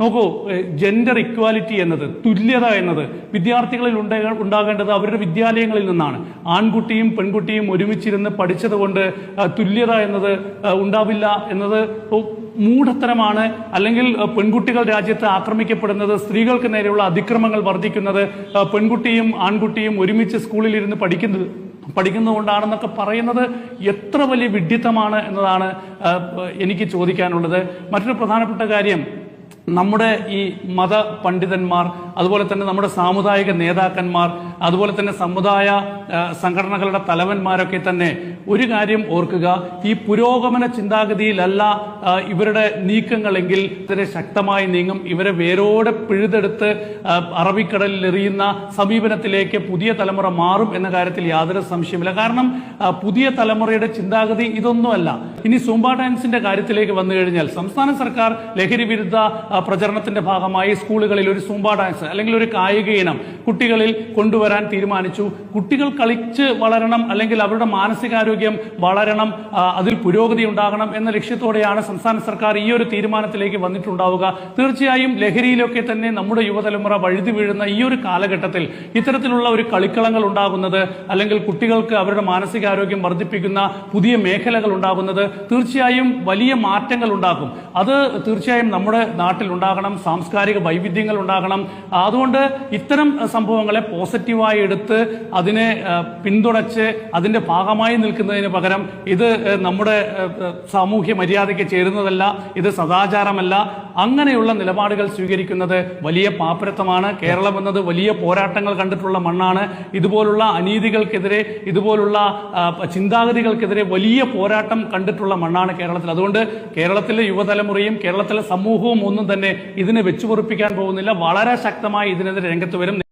നോക്കൂ gender equality എന്നത് തുല്യത എന്നത് വിദ്യാർത്ഥികളിൽ ഉണ്ടാകേ- ഉണ്ടാകേണ്ടത് അവരുടെ വിദ്യാലയങ്ങളിൽ നിന്നാണ്. ആൺകുട്ടിയും പെൺകുട്ടിയും ഒരുമിച്ചിരുന്ന് പഠിച്ചതുകൊണ്ട് കൊണ്ട് തുല്യത എന്നത് ഉണ്ടാവില്ല എന്നത് മൂഢത്തരമാണ് അല്ലെങ്കിൽ പെൺകുട്ടികൾ രാജ്യത്ത് ആക്രമിക്കപ്പെടുന്നത് സ്ത്രീകൾക്ക് നേരെയുള്ള അതിക്രമങ്ങൾ വർദ്ധിക്കുന്നത് പെൺകുട്ടിയും ആൺകുട്ടിയും ഒരുമിച്ച് സ്കൂളിൽ ഇരുന്ന് പഠിക്കുന്നത് പഠിക്കുന്നതുകൊണ്ടാണെന്നൊക്കെ പറയുന്നത് എത്ര വലിയ വിഡ്ഢിത്തമാണ് എന്നതാണ് എനിക്ക് ചോദിക്കാനുള്ളത്. മറ്റൊരു പ്രധാനപ്പെട്ട കാര്യം നമ്മുടെ ഈ മത പണ്ഡിതന്മാർ അതുപോലെ തന്നെ നമ്മുടെ സാമുദായിക നേതാക്കന്മാർ അതുപോലെ തന്നെ സമുദായ സംഘടനകളുടെ തലവന്മാരൊക്കെ തന്നെ ഒരു കാര്യം ഓർക്കുക ഈ പുരോഗമന ചിന്താഗതിയിലല്ല ഇവരുടെ നീക്കങ്ങളെങ്കിൽ ഇതിനെ ശക്തമായി നീങ്ങും ഇവരെ വേരോടെ പിഴുതെടുത്ത് അറബിക്കടലിൽ എറിയുന്ന സമീപനത്തിലേക്ക് പുതിയ തലമുറ മാറും എന്ന കാര്യത്തിൽ യാതൊരു സംശയമില്ല കാരണം പുതിയ തലമുറയുടെ ചിന്താഗതി ഇതൊന്നുമല്ല. ഇനി സൂംബ ഡാൻസിന്റെ കാര്യത്തിലേക്ക് വന്നു കഴിഞ്ഞാൽ സംസ്ഥാന സർക്കാർ ലഹരി വിരുദ്ധ പ്രചരണത്തിന്റെ ഭാഗമായി സ്കൂളുകളിൽ ഒരു സൂംബ ഡാൻസ് അല്ലെങ്കിൽ ഒരു കായിക ഇനം കുട്ടികളിൽ കൊണ്ടുവരാൻ തീരുമാനിച്ചു. കുട്ടികൾ കളിച്ച് വളരണം അല്ലെങ്കിൽ അവരുടെ മാനസികാരോഗ്യം വളരണം അതിൽ പുരോഗതി ഉണ്ടാകണം എന്ന ലക്ഷ്യത്തോടെയാണ് സംസ്ഥാന സർക്കാർ ഈ ഒരു തീരുമാനത്തിലേക്ക് വന്നിട്ടുണ്ടാവുക. തീർച്ചയായും ലഹരിയിലൊക്കെ തന്നെ നമ്മുടെ യുവതലമുറ വഴുതി വീഴുന്ന ഈ ഒരു കാലഘട്ടത്തിൽ ഇത്തരത്തിലുള്ള ഒരു കളിക്കളങ്ങൾ ഉണ്ടാകുന്നത് അല്ലെങ്കിൽ കുട്ടികൾക്ക് അവരുടെ മാനസികാരോഗ്യം വർദ്ധിപ്പിക്കുന്ന പുതിയ മേഖലകൾ ഉണ്ടാകുന്നത് തീർച്ചയായും വലിയ മാറ്റങ്ങൾ ഉണ്ടാക്കും. അത് തീർച്ചയായും നമ്മുടെ നാട്ടിൽ ഉണ്ടാകണം സാംസ്കാരിക വൈവിധ്യങ്ങൾ ഉണ്ടാകണം. അതുകൊണ്ട് ഇത്തരം സംഭവങ്ങളെ പോസിറ്റീവായി എടുത്ത് അതിനെ പിന്തുണച്ച് അതിന്റെ ഭാഗമായി നിൽക്കുന്നതിന് പകരം ഇത് നമ്മുടെ സാമൂഹ്യ മര്യാദയ്ക്ക് ചേരുന്നതല്ല ഇത് സദാചാരമല്ല. അങ്ങനെയുള്ള നിലപാടുകൾ സ്വീകരിക്കുന്നത് വലിയ പാപ്പരത്വമാണ്. കേരളം എന്നത് വലിയ പോരാട്ടങ്ങൾ കണ്ടിട്ടുള്ള മണ്ണാണ്. ഇതുപോലുള്ള അനീതികൾക്കെതിരെ ഇതുപോലുള്ള ചിന്താഗതികൾക്കെതിരെ വലിയ പോരാട്ടം കണ്ടിട്ടുള്ള മണ്ണാണ് കേരളത്തിൽ. അതുകൊണ്ട് കേരളത്തിലെ യുവതലമുറയും കേരളത്തിലെ സമൂഹവും ഒന്നും തന്നെ ഇതിനെ വെച്ചുപൊറിപ്പിക്കാൻ പോകുന്നില്ല. വളരെ ശക്തമായി ഇതിനെതിരെ രംഗത്ത് വരും.